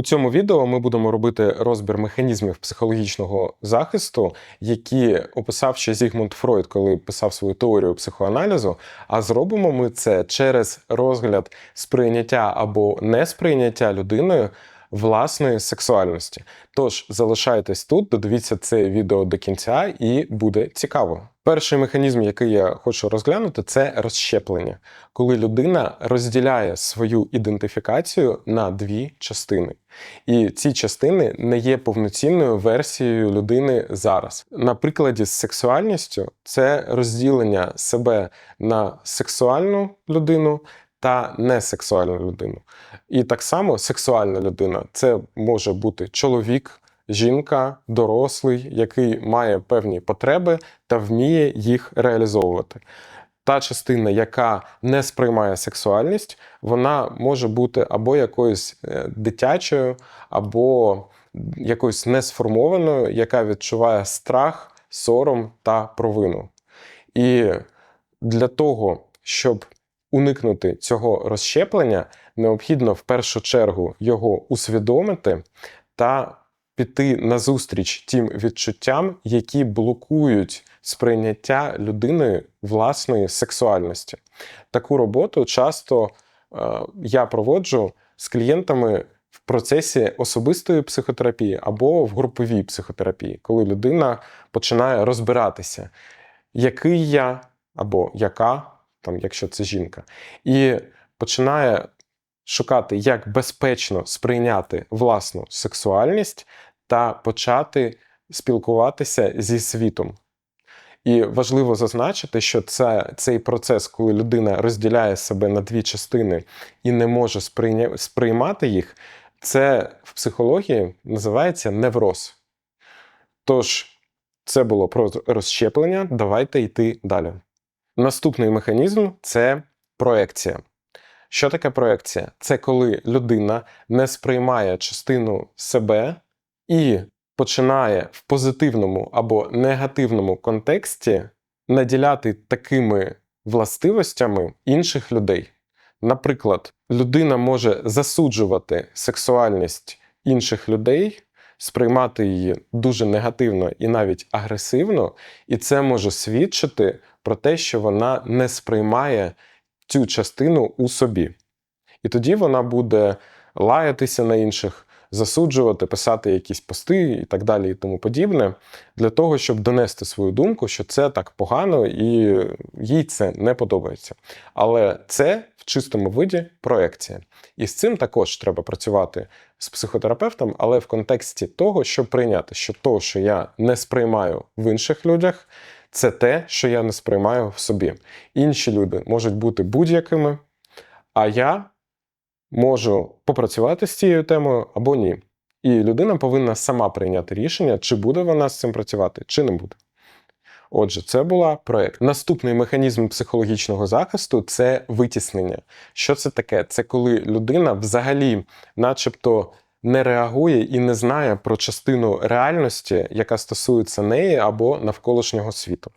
У цьому відео ми будемо робити розбір механізмів психологічного захисту, які описав ще Зігмунд Фройд, коли писав свою теорію психоаналізу. А зробимо ми це через розгляд сприйняття або несприйняття людиною власної сексуальності. Тож залишайтесь тут, додивіться це відео до кінця, і буде цікаво. Перший механізм, який я хочу розглянути, це розщеплення, коли людина розділяє свою ідентифікацію на дві частини. І ці частини не є повноцінною версією людини зараз. На прикладі з сексуальністю це розділення себе на сексуальну людину та несексуальну людину. І так само сексуальна людина це може бути чоловік, жінка, дорослий, який має певні потреби та вміє їх реалізовувати. Та частина, яка не сприймає сексуальність, вона може бути або якоюсь е, дитячою, або якоюсь несформованою, яка відчуває страх, сором та провину. І для того, щоб уникнути цього розщеплення, необхідно в першу чергу його усвідомити та піти назустріч тим відчуттям, які блокують сприйняття людиною власної сексуальності. Таку роботу часто е, я проводжу з клієнтами в процесі особистої психотерапії або в груповій психотерапії, коли людина починає розбиратися, який я або яка, там, якщо це жінка, і починає шукати, як безпечно сприйняти власну сексуальність та почати спілкуватися зі світом. І важливо зазначити, що це, цей процес, коли людина розділяє себе на дві частини і не може сприйня... сприймати їх, це в психології називається невроз. Тож, це було про розщеплення. Давайте йти далі. Наступний механізм це проекція. Що таке проекція? Це коли людина не сприймає частину себе і починає в позитивному або негативному контексті наділяти такими властивостями інших людей. Наприклад, людина може засуджувати сексуальність інших людей, сприймати її дуже негативно і навіть агресивно, і це може свідчити про те, що вона не сприймає цю частину у собі. І тоді вона буде лаятися на інших, засуджувати, писати якісь пости і так далі, і тому подібне, для того, щоб донести свою думку, що це так погано і їй це не подобається. Але це в чистому виді проекція. І з цим також треба працювати з психотерапевтом, але в контексті того, щоб прийняти, що то, що я не сприймаю в інших людях, це те, що я не сприймаю в собі. Інші люди можуть бути будь-якими, а я можу попрацювати з цією темою або ні. І людина повинна сама прийняти рішення, чи буде вона з цим працювати, чи не буде. Отже, це була проєкт. Наступний механізм психологічного захисту це витіснення. Що це таке? Це коли людина взагалі, начебто, не реагує і не знає про частину реальності, яка стосується неї або навколишнього світу.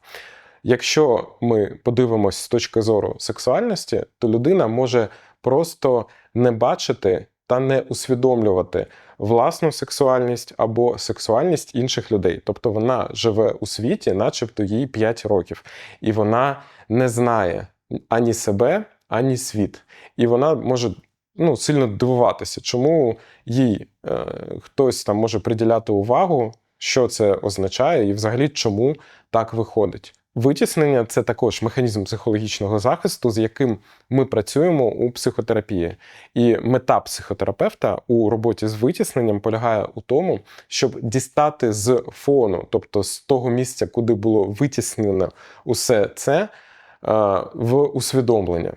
Якщо ми подивимось з точки зору сексуальності, то людина може просто не бачити та не усвідомлювати власну сексуальність або сексуальність інших людей. Тобто вона живе у світі, начебто їй 5 років, і вона не знає ані себе, ані світ. І вона може ну, сильно дивуватися, чому їй е, хтось там може приділяти увагу, що це означає, і взагалі чому так виходить. Витіснення це також механізм психологічного захисту, з яким ми працюємо у психотерапії. І мета психотерапевта у роботі з витісненням полягає у тому, щоб дістати з фону, тобто з того місця, куди було витіснено усе це, е, в усвідомлення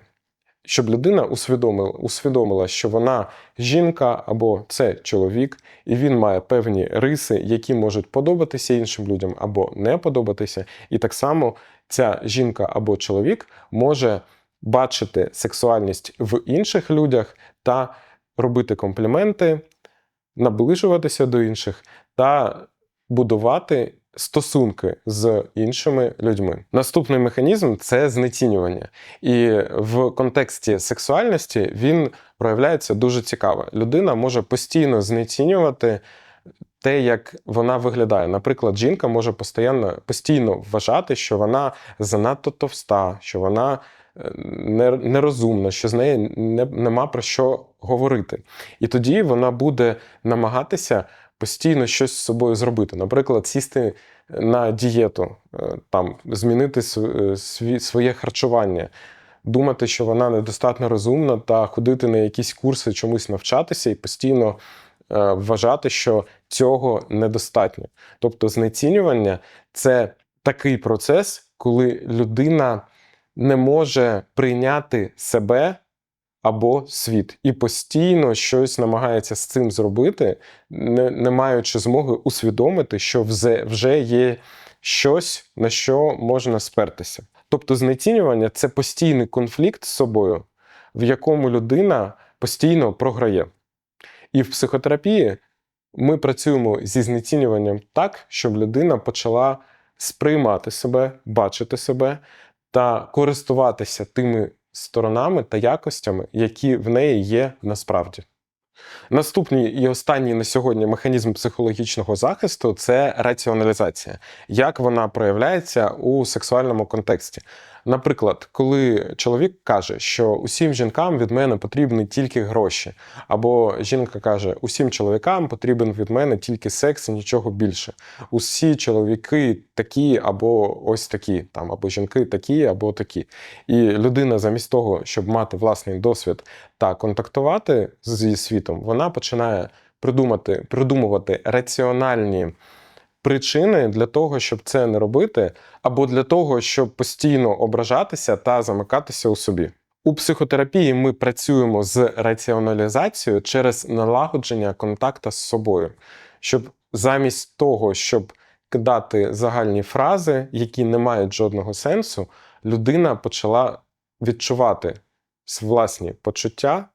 щоб людина усвідомила, усвідомила, що вона жінка або це чоловік, і він має певні риси, які можуть подобатися іншим людям або не подобатися. І так само ця жінка або чоловік може бачити сексуальність в інших людях та робити компліменти, наближуватися до інших та будувати стосунки з іншими людьми. Наступний механізм це знецінювання. І в контексті сексуальності він проявляється дуже цікаво. Людина може постійно знецінювати те, як вона виглядає. Наприклад, жінка може постійно, постійно вважати, що вона занадто товста, що вона е, нерозумна, що з нею не, нема про що говорити. І тоді вона буде намагатися постійно щось з собою зробити. Наприклад, сісти на дієту, е, там, змінити е, своє харчування. Думати, що вона недостатньо розумна, та ходити на якісь курси, чомусь навчатися і постійно е, вважати, що цього недостатньо. Тобто, знецінювання це такий процес, коли людина не може прийняти себе або світ і постійно щось намагається з цим зробити, не, не маючи змоги усвідомити, що вже, є щось, на що можна спертися. Тобто, знецінювання це постійний конфлікт з собою, в якому людина постійно програє. І в психотерапії ми працюємо зі знецінюванням так, щоб людина почала сприймати себе, бачити себе та користуватися тими сторонами та якостями, які в неї є насправді. Наступний і останній на сьогодні механізм психологічного захисту це раціоналізація. Як вона проявляється у сексуальному контексті? Наприклад, коли чоловік каже, що усім жінкам від мене потрібні тільки гроші, або жінка каже, усім чоловікам потрібен від мене тільки секс і нічого більше. Усі чоловіки такі, або ось такі, там, або жінки такі, або такі. І людина, замість того, щоб мати власний досвід та контактувати зі світом, вона починає придумати, придумувати раціональні причини для того, щоб це не робити, або для того, щоб постійно ображатися та замикатися у собі. У психотерапії ми працюємо з раціоналізацією через налагодження контакту з собою, щоб замість того, щоб кидати загальні фрази, які не мають жодного сенсу, людина почала відчувати власні почуття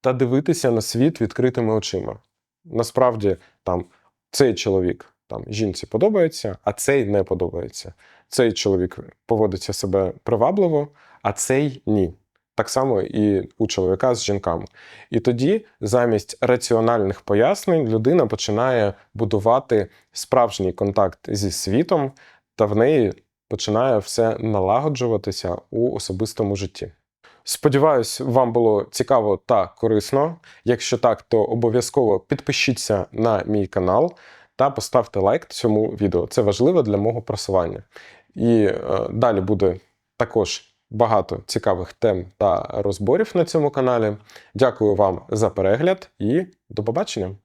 та дивитися на світ відкритими очима. Насправді, там цей чоловік там жінці подобається, а цей не подобається. Цей чоловік поводиться себе привабливо, а цей ні. Так само і у чоловіка з жінками. І тоді, замість раціональних пояснень, людина починає будувати справжній контакт зі світом, та в неї починає все налагоджуватися у особистому житті. Сподіваюсь, вам було цікаво та корисно. Якщо так, то обов'язково підпишіться на мій канал та поставте лайк цьому відео. Це важливо для мого просування. І е, далі буде також багато цікавих тем та розборів на цьому каналі. Дякую вам за перегляд і до побачення!